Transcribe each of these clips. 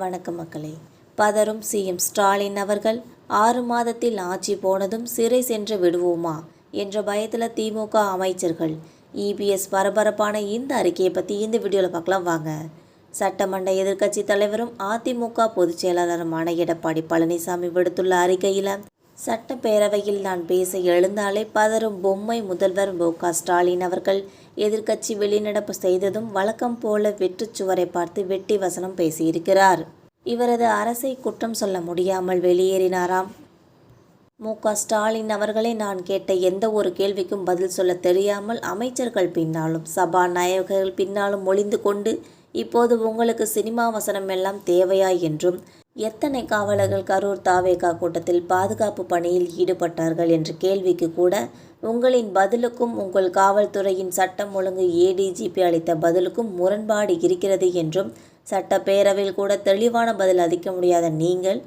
வணக்கம் மக்களே. பதறும் சிஎம் ஸ்டாலின் அவர்கள் ஆறு மாதத்தில் ஆட்சி போனதும் சிறை சென்று விடுவோமா? என்ற பயத்தில் திமுக அமைச்சர்கள் இபிஎஸ் பரபரப்பான இந்த அறிக்கையை பற்றி இந்த வீடியோவில் பார்க்கலாம் வாங்க. சட்டமன்ற எதிர்க்கட்சி தலைவரும் அதிமுக பொதுச் செயலாளருமான எடப்பாடி பழனிசாமி விடுத்துள்ள அறிக்கையில் சட்டப்பேரவையில் நான் பேச எழுந்தாலே பதறும் பொம்மை முதல்வர் மு. க. ஸ்டாலின் அவர்கள். எதிர்க்கட்சி வெளிநடப்பு செய்ததும் வழக்கம் போல வெற்றுச்சுவரை பார்த்து வெட்டி வசனம் பேசியிருக்கிறார். இவரது அரசை குற்றம் சொல்ல முடியாமல் வெளியேறினாராம். மு. க. ஸ்டாலின் அவர்களை நான் கேட்ட எந்த ஒரு கேள்விக்கும் பதில் சொல்ல தெரியாமல் அமைச்சர்கள் பின்னாலும் சபாநாயகர்கள் பின்னாலும் ஒளிந்து கொண்டு இப்போது உங்களுக்கு சினிமா வசனம் எல்லாம் தேவையா? என்றும் எத்தனை காவலர்கள் கரூர் தாவேகா கூட்டத்தில் பாதுகாப்பு பணியில் ஈடுபட்டார்கள் என்ற கேள்விக்கு கூட உங்களின் பதிலுக்கும் உங்கள் காவல்துறையின் சட்டம் ஒழுங்கு ஏடிஜிபி அளித்த பதிலுக்கும் முரண்பாடு இருக்கிறது என்றும் சட்டப்பேரவையில் கூட தெளிவான பதில் அளிக்க முடியாத நீங்கள்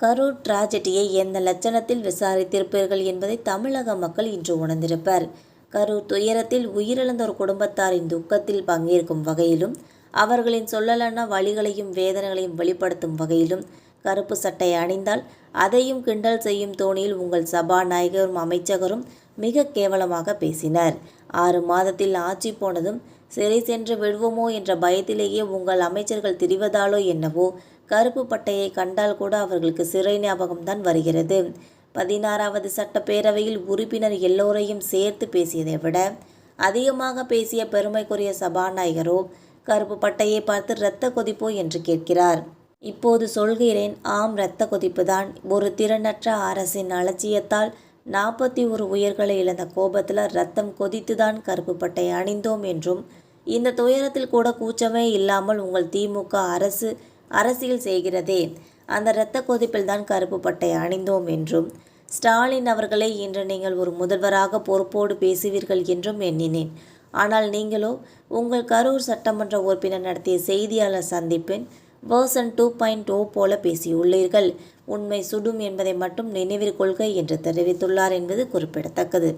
கரூர் டிராஜடியை எந்த லட்சணத்தில் விசாரித்திருப்பீர்கள் என்பதை தமிழக மக்கள் இன்று உணர்ந்திருப்பர். கரூர் துயரத்தில் உயிரிழந்த ஒரு குடும்பத்தாரின் துக்கத்தில் பங்கேற்கும் வகையிலும் அவர்களின் சொல்லலான வழிகளையும் வேதனைகளையும் வெளிப்படுத்தும் வகையிலும் கருப்பு சட்டை அணிந்தால் அதையும் கிண்டல் செய்யும் தோணியில் உங்கள் சபாநாயகரும் அமைச்சகரும் மிக கேவலமாக பேசினர். ஆறு மாதத்தில் ஆட்சி போனதும் சிறை சென்று விடுவோமோ என்ற பயத்திலேயே உங்கள் அமைச்சர்கள் திரிவதாலோ என்னவோ கருப்பு பட்டையை கண்டால் கூட அவர்களுக்கு சிறை ஞாபகம்தான் வருகிறது. பதினாறாவது சட்டப்பேரவையில் உறுப்பினர் எல்லோரையும் சேர்த்து பேசியதை விட அதிகமாக பேசிய பெருமைக்குரிய சபாநாயகரோ கருப்பு பட்டையை பார்த்து இரத்த கொதிப்போ என்று கேட்கிறார். இப்போது சொல்கிறேன் ஆம் இரத்த கொதிப்புதான். ஒரு திறனற்ற அரசின் அலட்சியத்தால் நாற்பத்தி ஒரு உயிர்களை இழந்த கோபத்தில் ரத்தம் கொதித்துதான் கருப்பு பட்டை அணிந்தோம் என்றும் இந்த துயரத்தில் கூட கூச்சமே இல்லாமல் உங்கள் திமுக அரசு அரசியல் செய்கிறதே. அந்த இரத்த கொதிப்பில்தான் கருப்பு பட்டை அணிந்தோம் என்றும் ஸ்டாலின் அவர்களை இன்று நீங்கள் ஒரு முதல்வராக பொறுப்போடு பேசுவீர்கள் என்றும் எண்ணினேன். ஆனால் நீங்களோ உங்கள் கரூர் சட்டமன்ற உறுப்பினர் நடத்திய செய்தியாளர் சந்திப்பின் வேர்சன் டூ பாயிண்ட் ஓ போல பேசியுள்ளீர்கள். உண்மை சுடும் என்பதை மட்டும் நினைவில் கொள்க என்று தெரிவித்துள்ளார் என்பது குறிப்பிடத்தக்கது.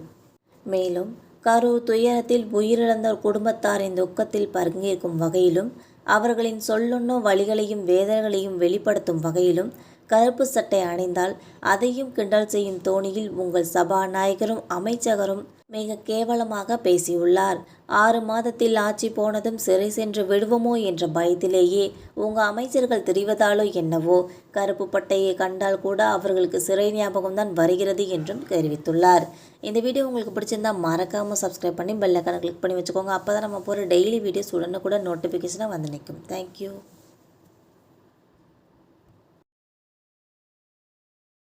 மேலும் கரூர் துயரத்தில் உயிரிழந்தோர் குடும்பத்தாரின் துக்கத்தில் பங்கேற்கும் வகையிலும் அவர்களின் சொல்லுண்ணோ வழிகளையும் வேதனைகளையும் வெளிப்படுத்தும் வகையிலும் கருப்பு சட்டை அணிந்தால் அதையும் கிண்டல் செய்யும் தோணியில் உங்கள் சபாநாயகரும் அமைச்சகரும் மிக கேவலமாக பேசியுள்ளார். ஆறு மாதத்தில் ஆட்சி போனதும் சிறை சென்று விடுவோமோ என்ற பயத்திலேயே உங்க அமைச்சர்கள் தெரிவதாலோ என்னவோ கருப்பு பட்டையை கண்டால் கூட அவர்களுக்கு சிறை ஞாபகம் தான் வருகிறது என்றும் தெரிவித்துள்ளார். இந்த வீடியோ உங்களுக்கு பிடிச்சிருந்தா மறக்காமல் சப்ஸ்கிரைப் பண்ணி பெல்லைக்கான கிளிக் பண்ணி வச்சுக்கோங்க. அப்போ தான் நம்ம போகிற டெய்லி வீடியோஸ் உடனுக்குடன் நோட்டிஃபிகேஷனாக வந்து நிற்கும். தேங்க்யூ